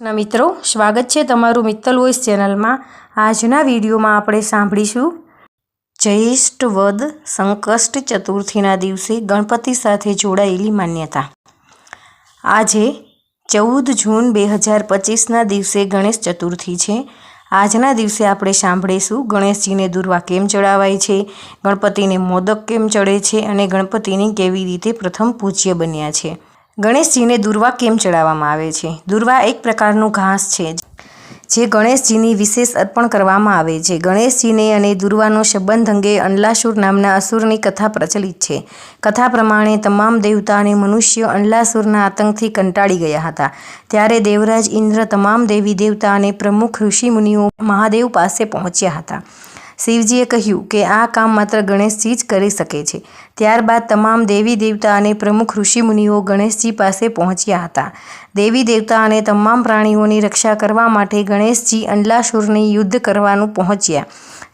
ના મિત્રો, સ્વાગત છે તમારું મિત્તલ વોઇસ ચેનલમાં. આજના વિડીયોમાં આપણે સાંભળીશું, જયેષ્ઠ વદ સંકષ્ટ ચતુર્થીના દિવસે ગણપતિ સાથે જોડાયેલી માન્યતા. આજે ચૌદ જૂન બે હજાર પચીસના દિવસે ગણેશ ચતુર્થી છે. આજના દિવસે આપણે સાંભળીશું, ગણેશજીને દુર્વા કેમ ચડાવાય છે, ગણપતિને મોદક કેમ ચડે છે અને ગણપતિની કેવી રીતે પ્રથમ પૂજ્ય બન્યા છે. ગણેશજીને દુર્વા કેમ ચડાવવામાં આવે છે? દુર્વા એક પ્રકારનું ઘાસ છે જે ગણેશજીની વિશેષ અર્પણ કરવામાં આવે છે. ગણેશજીને અને દુર્વાનો સંબંધ અંગે અંલાસુર નામના અસુરની કથા પ્રચલિત છે. કથા પ્રમાણે તમામ દેવતા અને મનુષ્ય અંલાસુરના આતંકથી કંટાળી ગયા હતા. ત્યારે દેવરાજ ઇન્દ્ર તમામ દેવી દેવતા અને પ્રમુખ ઋષિમુનિઓ મહાદેવ પાસે પહોંચ્યા હતા. શિવજીએ કહ્યું કે આ કામ માત્ર ગણેશજી જ કરી શકે છે. ત્યારબાદ તમામ દેવી દેવતા અને પ્રમુખ ઋષિમુનિઓ ગણેશજી પાસે પહોંચ્યા હતા. દેવી દેવતા અને તમામ પ્રાણીઓની રક્ષા કરવા માટે ગણેશજી અંડલાસુરની યુદ્ધ કરવાનું પહોંચ્યા.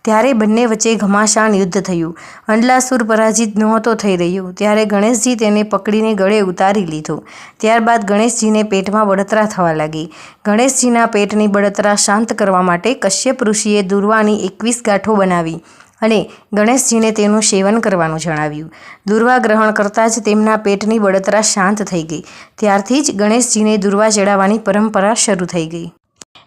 ત્યારે બંને વચ્ચે ઘમાસાણ યુદ્ધ થયું. અંડલાસુર પરાજિત નહોતો થઈ રહ્યો. ત્યારે ગણેશજી તેને પકડીને ગળે ઉતારી લીધો. ત્યારબાદ ગણેશજીને પેટમાં બળતરા થવા લાગી. ગણેશજીના પેટની બળતરા શાંત કરવા માટે કશ્યપ ઋષિએ દુર્વાની એકવીસ ગાંઠો બનાવી અને ગણેશજીને તેનું સેવન કરવાનું જણાવ્યું. દુર્વા ગ્રહણ કરતાં જ તેમના પેટની બળતરા શાંત થઈ ગઈ. ત્યારથી જ ગણેશજીને દુર્વા ચડાવવાની પરંપરા શરૂ થઈ ગઈ.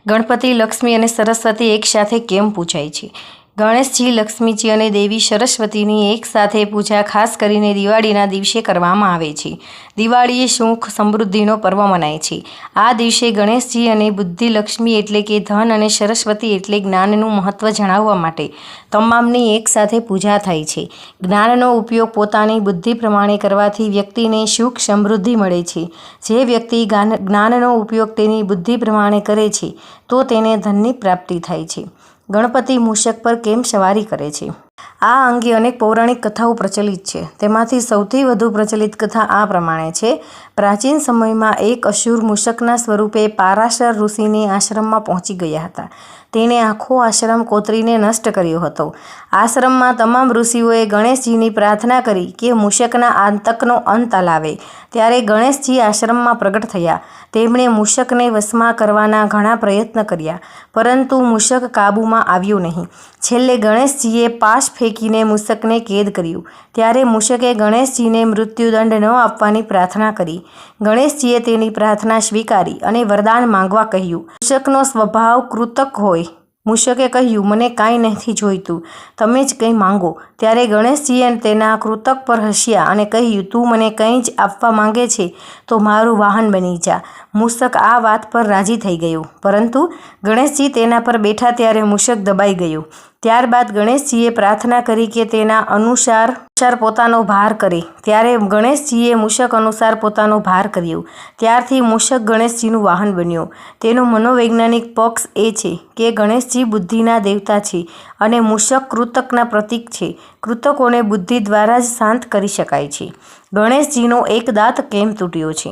ગણપતિ, લક્ષ્મી અને સરસ્વતી એકસાથે કેમ પૂજાય છે? ગણેશજી, લક્ષ્મીજી અને દેવી સરસ્વતીની એકસાથે પૂજા ખાસ કરીને દિવાળીના દિવસે કરવામાં આવે છે. દિવાળી એ સુખ, સમૃદ્ધિનો પર્વ મનાય છે. આ દિવસે ગણેશજી અને બુદ્ધિ લક્ષ્મી એટલે કે ધન અને સરસ્વતી એટલે જ્ઞાનનું મહત્ત્વ જણાવવા માટે તમામની એકસાથે પૂજા થાય છે. જ્ઞાનનો ઉપયોગ પોતાની બુદ્ધિ પ્રમાણે કરવાથી વ્યક્તિને સુખ, સમૃદ્ધિ મળે છે. જે વ્યક્તિ જ્ઞાનનો ઉપયોગ તેની બુદ્ધિ પ્રમાણે કરે છે, તો તેને ધનની પ્રાપ્તિ થાય છે. ગણપતિ મૂષક પર કેમ સવારી કરે છે? આ અંગે અનેક પૌરાણિક કથાઓ પ્રચલિત છે. તેમાંથી સૌથી વધુ પ્રચલિત કથા આ પ્રમાણે છે. પ્રાચીન સમયમાં એક અસુર મૂષકના સ્વરૂપે પારાશર ઋષિની આશ્રમમાં પહોંચી ગયા હતા. તેણે આખો આશ્રમ કોતરીને નષ્ટ કર્યો હતો. આશ્રમમાં તમામ ઋષિઓએ ગણેશજીની પ્રાર્થના કરી કે મૂષકના આતંકનો અંત લાવે ત્યારે ગણેશજી આશ્રમમાં પ્રગટ થયા. તેમણે મૂષકને વશમાં કરવાના ઘણા પ્રયત્ન કર્યા, પરંતુ મૂષક કાબૂમાં આવ્યું નહીં. છેલ્લે ગણેશજીએ પાશ ફેંકીને મૂષકને કેદ કર્યું. ત્યારે મૂષકે ગણેશજીને મૃત્યુદંડ ન આપવાની પ્રાર્થના કરી. ગણેશજીએ તેની પ્રાર્થના સ્વીકારી અને વરદાન માંગવા કહ્યું. મૂષકનો સ્વભાવ કૃતક હોય મૂષકે કહ્યું મને કાંઈ નથી જોઈતું. તમે જ કંઈ માંગો. ત્યારે ગણેશજીએ તેના કૃતક પર હસ્યા અને કહ્યું, તું મને કંઈ જ આપવા માંગે છે તો મારું વાહન બની જા. મૂષક આ વાત પર રાજી થઈ ગયું. પરંતુ ગણેશજી તેના પર બેઠા ત્યારે મૂષક દબાઈ ગયું. ત્યારબાદ ગણેશજીએ પ્રાર્થના કરી કે તેના અનુસાર અનુસાર પોતાનો ભાર કરે. ત્યારે ગણેશજીએ મૂષક અનુસાર પોતાનો ભાર કર્યો. ત્યારથી મૂષક ગણેશજીનું વાહન બન્યું. તેનો મનોવૈજ્ઞાનિક પક્ષ એ છે કે ગણેશજી બુદ્ધિના દેવતા છે અને મૂષક કૃતકના પ્રતીક છે. કૃતકોને બુદ્ધિ દ્વારા જ શાંત કરી શકાય છે. ગણેશજીનો એક દાંત કેમ તૂટ્યો છે?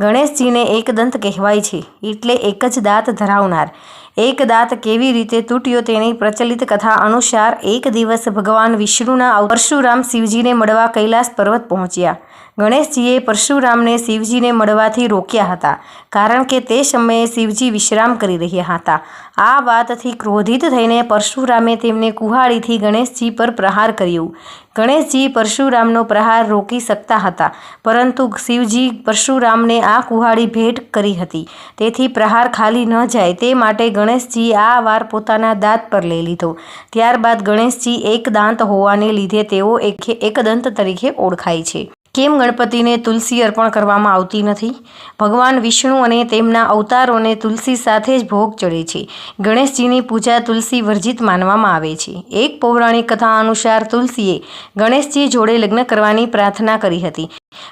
ગણેશજીને એક દંત કહેવાય છે, એટલે એક જ દાંત ધરાવનાર. એક દાંત કેવી રીતે તૂટ્યો તેની પ્રચલિત કથા અનુસાર એક દિવસ ભગવાન વિષ્ણુના પરશુરામ શિવજીને મળવા કૈલાસ પર્વત પહોંચ્યા. ગણેશજીએ પરશુરામને શિવજીને મળવાથી રોક્યા હતા, કારણ કે તે સમયે શિવજી વિશ્રામ કરી રહ્યા હતા. આ વાતથી ક્રોધિત થઈને પરશુરામે તેમને કુહાડીથી ગણેશજી પર પ્રહાર કર્યો. ગણેશજી પરશુરામનો પ્રહાર રોકી શકતા હતા, પરંતુ શિવજી પરશુરામને આ કુહાડી ભેટ કરી હતી. તેથી પ્રહાર ખાલી ન જાય તે માટે ગણેશજી આ વાર પોતાના દાંત પર લઈ લીધો. ત્યારબાદ ગણેશજી એક દાંત હોવાને લીધે તેઓ એક, એકદંત તરીકે ઓળખાય છે. કેમ ગણપતિને તુલસી અર્પણ કરવામાં આવતી નથી? ભગવાન વિષ્ણુ અને તેમના અવતારોને તુલસી સાથે જ ભોગ ચડે છે. ગણેશજીની પૂજા તુલસી વર્જિત માનવામાં આવે છે. એક પૌરાણિક કથા અનુસાર તુલસીએ ગણેશજી જોડે લગ્ન કરવાની પ્રાર્થના કરી હતી.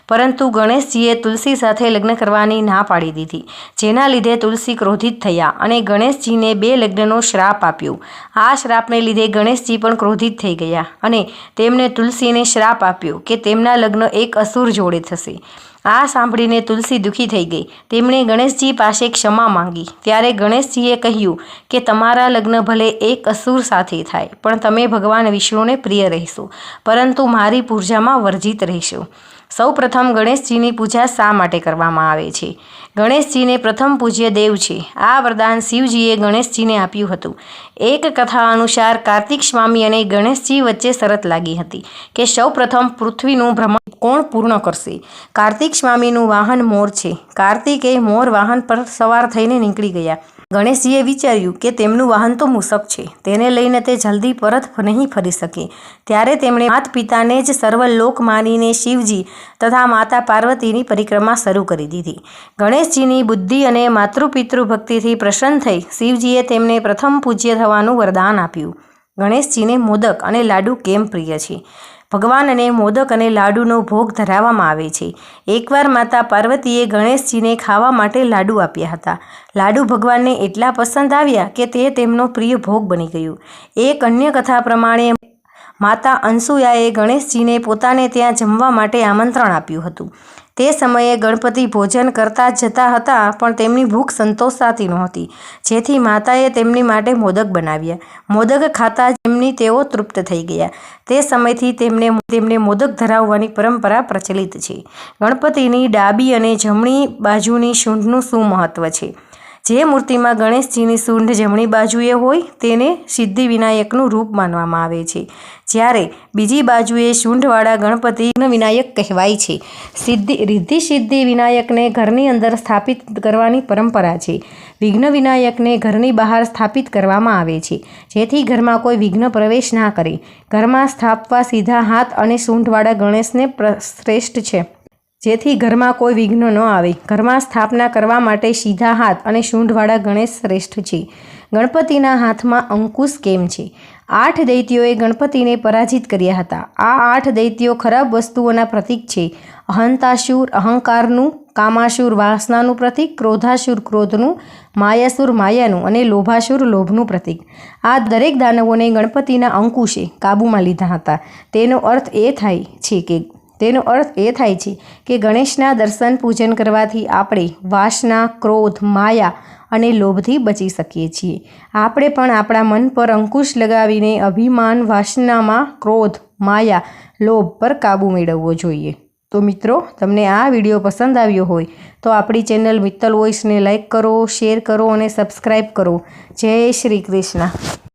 પરંતુ ગણેશજીએ તુલસી સાથે લગ્ન કરવાની ના પાડી દીધી, જેના લીધે તુલસી ક્રોધિત થયા અને ગણેશજીને બે લગ્નનો શ્રાપ આપ્યો. આ શ્રાપને લીધે ગણેશજી પણ ક્રોધિત થઈ ગયા અને તેમણે તુલસીને શ્રાપ આપ્યો કે તેમના લગ્ન એક અસુર જોડે થશે. આ સાંભળીને તુલસી દુઃખી થઈ ગઈ. તેમણે ગણેશજી પાસે ક્ષમા માંગી. ત્યારે ગણેશજીએ કહ્યું કે, તમારા લગ્ન ભલે એક અસુર સાથે થાય, પણ તમે ભગવાન વિષ્ણુને પ્રિય રહેશો, પરંતુ મારી પૂર્જામાં વર્જિત રહેશો. સૌપ્રથમ ગણેશજીની પૂજા શા માટે કરવામાં આવે છે? ગણેશજીને પ્રથમ પૂજ્ય દેવ છે. આ વરદાન શિવજીએ ગણેશજીને આપ્યું હતું. એક કથા અનુસાર કાર્તિક સ્વામી અને ગણેશજી વચ્ચે શરત લાગી હતી કે સૌ પ્રથમ પૃથ્વીનું ભ્રમણ કોણ પૂર્ણ કરશે? કાર્તિક સ્વામીનું વાહન મોર છે. કાર્તિકે મોર વાહન પર સવાર થઈને નીકળી ગયા. ગણેશજીએ વિચાર્યું કે તેમનું વાહન તો મૂસક છે. તેને લઈને તે જલ્દી પરત નહીં ફરી શકે. ત્યારે તેમણે માત પિતાને જ સર્વલોક માનીને શિવજી તથા માતા પાર્વતીની પરિક્રમા શરૂ કરી દીધી. ગણેશજીની બુદ્ધિ અને માતૃપિતૃ ભક્તિથી પ્રસન્ન થઈ શિવજીએ તેમને પ્રથમ પૂજ્ય થવાનું વરદાન આપ્યું. ગણેશજીને મોદક અને લાડુ કેમ પ્રિય છે? ભગવાનને મોદક અને લાડુનો ભોગ ધરાવવામાં આવે છે. એકવાર માતા પાર્વતીએ ગણેશજીને ખાવા માટે લાડુ આપ્યા હતા. લાડુ ભગવાનને એટલા પસંદ આવ્યા કે તે તેમનો પ્રિય ભોગ બની ગયું. એક અન્ય કથા પ્રમાણે માતા અંસુયાએ ગણેશજીને પોતાને ત્યાં જમવા માટે આમંત્રણ આપ્યું હતું. તે સમયે ગણપતિ ભોજન કરતા જતા હતા, પણ તેમની ભૂખ સંતોષાતી નહોતી. જેથી માતાએ તેમની માટે મોદક બનાવ્યા. મોદક ખાતા જેમની તેઓ તૃપ્ત થઈ ગયા. તે સમયથી તેમને તેમને મોદક ધરાવવાની પરંપરા પ્રચલિત છે. ગણપતિની ડાબી અને જમણી બાજુની સૂંઢનું શું મહત્ત્વ છે. જે મૂર્તિમાં ગણેશજીની સૂંઢ જમણી બાજુએ હોય તેને સિદ્ધિ વિનાયકનું રૂપ માનવામાં આવે છે. જ્યારે બીજી બાજુએ સૂંઢવાળા ગણપતિ વિનાયક કહેવાય છે. સિદ્ધિ, રિદ્ધિ સિદ્ધિ વિનાયકને ઘરની અંદર સ્થાપિત કરવાની પરંપરા છે. વિઘ્ન વિનાયકને ઘરની બહાર સ્થાપિત કરવામાં આવે છે. જેથી ઘરમાં કોઈ વિઘ્ન પ્રવેશ ના કરે. ઘરમાં સ્થાપવા સીધા હાથ અને સૂંઢવાળા ગણેશને શ્રેષ્ઠ છે. જેથી ઘરમાં કોઈ વિઘ્ન ન આવે. ઘરમાં સ્થાપના કરવા માટે સીધા હાથ અને શૂંઢવાળા ગણેશ શ્રેષ્ઠ છે. ગણપતિના હાથમાં અંકુશ કેમ છે? આઠ દૈત્યોએ ગણપતિને પરાજિત કર્યા હતા. આ આઠ દૈત્યો ખરાબ વસ્તુઓના પ્રતીક છે. અહંતાશુર અહંકારનું કામાશુર વાસનાનું પ્રતીક ક્રોધાશુર ક્રોધનું, માયાસુર, માયાનું અને લોભાશુર લોભનું પ્રતીક. આ દરેક દાનવોને ગણપતિના અંકુશે કાબૂમાં લીધા હતા. તેનો અર્થ એ થાય છે કે તેનો અર્થ એ થાય છે કે ગણેશના દર્શન પૂજન કરવાથી આપણે વાસના, ક્રોધ, માયા અને લોભથી બચી શકીએ છીએ. આપણે પણ આપણા મન પર અંકુશ લગાવીને અભિમાન, વાસનામાં ક્રોધ, માયા, લોભ પર કાબૂ મેળવવો જોઈએ. તો મિત્રો, તમને આ વીડિયો પસંદ આવ્યો હોય તો આપણી ચેનલ મિત્તલ વોઇસને લાઈક કરો, શેર કરો અને સબસ્ક્રાઈબ કરો. જય શ્રી કૃષ્ણ.